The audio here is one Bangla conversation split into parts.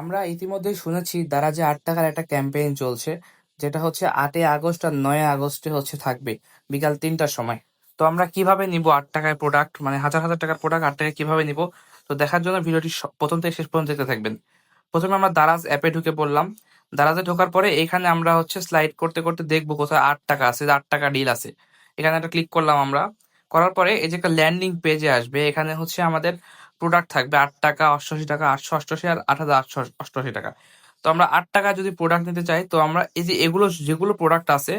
আমরা ইতিমধ্যেই শুনেছি দারাজে আট টাকার একটা ক্যাম্পেইন চলছে, যেটা হচ্ছে আটই আগস্ট আর নয় আগস্টে হচ্ছে থাকবে বিকাল তিনটার সময়। তো আমরা কীভাবে নিব আট টাকায় প্রোডাক্ট মানে হাজার হাজার টাকার প্রোডাক্ট আট টাকায় কীভাবে নিব? তো দেখার জন্য ভিডিওটি প্রথম থেকে শেষ পর্যন্ত দেখতে থাকবেন। প্রথমে আমরা দারাজ অ্যাপে ঢুকে পড়লাম। দারাজে ঢোকার পরে এখানে আমরা হচ্ছে স্লাইড করতে করতে দেখব কোথায় আট টাকা আছে আট টাকা ডিল আছে। এখানে একটা ক্লিক করলাম আমরা। করার পরে এই যে একটা ল্যান্ডিং পেজে আসবে, এখানে হচ্ছে আমাদের প্রোডাক্ট থাকবে আট টাকা অষ্টআশি টাকা, আটশো অষ্টআশি আর আট হাজার আটশো অষ্টআশি টাকা। তো আমরা আট টাকা যদি প্রোডাক্ট নিতে চাই, তো আমরা এই যে এগুলো, যেগুলো প্রোডাক্ট আছে,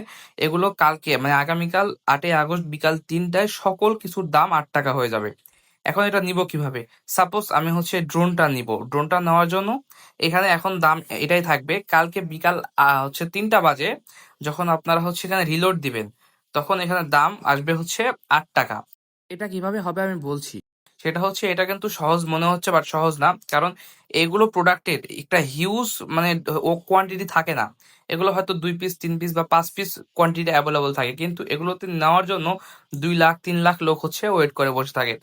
এগুলো কালকে মানে আগামীকাল আটই আগস্ট বিকাল তিনটায় সকল কিছুর দাম আট টাকা হয়ে যাবে। এখন এটা নিব কীভাবে? সাপোজ আমি হচ্ছে ড্রোনটা নিব। ড্রোনটা নেওয়ার জন্য এখানে এখন দাম এটাই থাকবে। কালকে বিকাল হচ্ছে তিনটা বাজে, যখন আপনারা হচ্ছে এখানে রিলোড দিবেন, তখন এখানে দাম আসবে হচ্ছে আট টাকা। এটা কীভাবে হবে আমি বলছি। সেটা হচ্ছে এটা কিন্তু সহজ মনে হচ্ছে বাট সহজ না। কারণ এগুলো প্রোডাক্টের একটা হিউজ মানে ও কোয়ান্টিটি থাকে না। এগুলো হয়তো দুই পিস তিন পিস বা পাঁচ পিস কোয়ান্টিটি অ্যাভেলেবল থাকে। কিন্তু এগুলোতে নেওয়ার জন্য দুই লাখ, তিন লাখ লোক হচ্ছে ওয়েট করে বসে থাকে।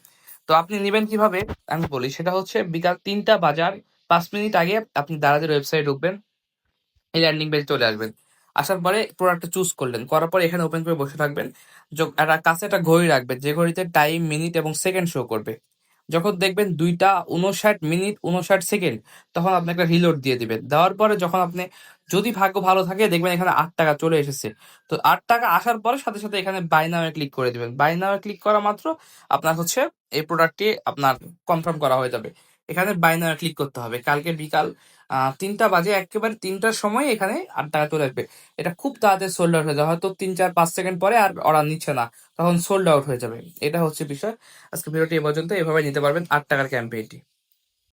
তো আপনি নেবেন কীভাবে? আমি বলি, সেটা হচ্ছে বিকাল তিনটা বাজার পাঁচ মিনিট আগে আপনি দারাজের ওয়েবসাইটে ঢুকবেন, এই ল্যান্ডিং পেজ চলে আসবেন। আসার পরে প্রোডাক্টটা চুজ করলেন। করার পরে এখানে ওপেন করে বসে থাকবেন। একটা কাছে একটা ঘড়ি রাখবেন। যে ঘড়িতে টাইম মিনিট এবং সেকেন্ড শো করবে। যখন দেখবেন দুইটা উনষাট মিনিট উনষাট সেকেন্ড তখন আপনি একটা রিলোড দিয়ে দিবেন। দেওয়ার পরে যখন আপনি যদি ভাগ্য ভালো থাকে, দেখবেন এখানে আট টাকা চলে এসেছে। তো আট টাকা আসার পরে সাথে সাথে এখানে বাই নামে ক্লিক করে দিবেন। বাই নামে ক্লিক করা মাত্র আপনার হচ্ছে এই প্রোডাক্টটি আপনার কনফার্ম করা হয়ে যাবে। এখানে বাইনার ক্লিক করতে হবে। কালকে বিকাল তিনটা বাজে, একেবারে তিনটার সময় এখানে আট টাকা চলে আসবে। এটা খুব তাড়াতাড়ি সোল্ড আউট হয়ে যাবে। হয়তো তিন, চার, পাঁচ সেকেন্ড পরে আর অর্ডার নিচ্ছে না। তখন সোল্ড আউট হয়ে যাবে। এটা হচ্ছে বিষয়। আজকে ভিডিওটি এ পর্যন্ত। এভাবে নিতে পারবেন আট টাকার ক্যাম্পেইনটি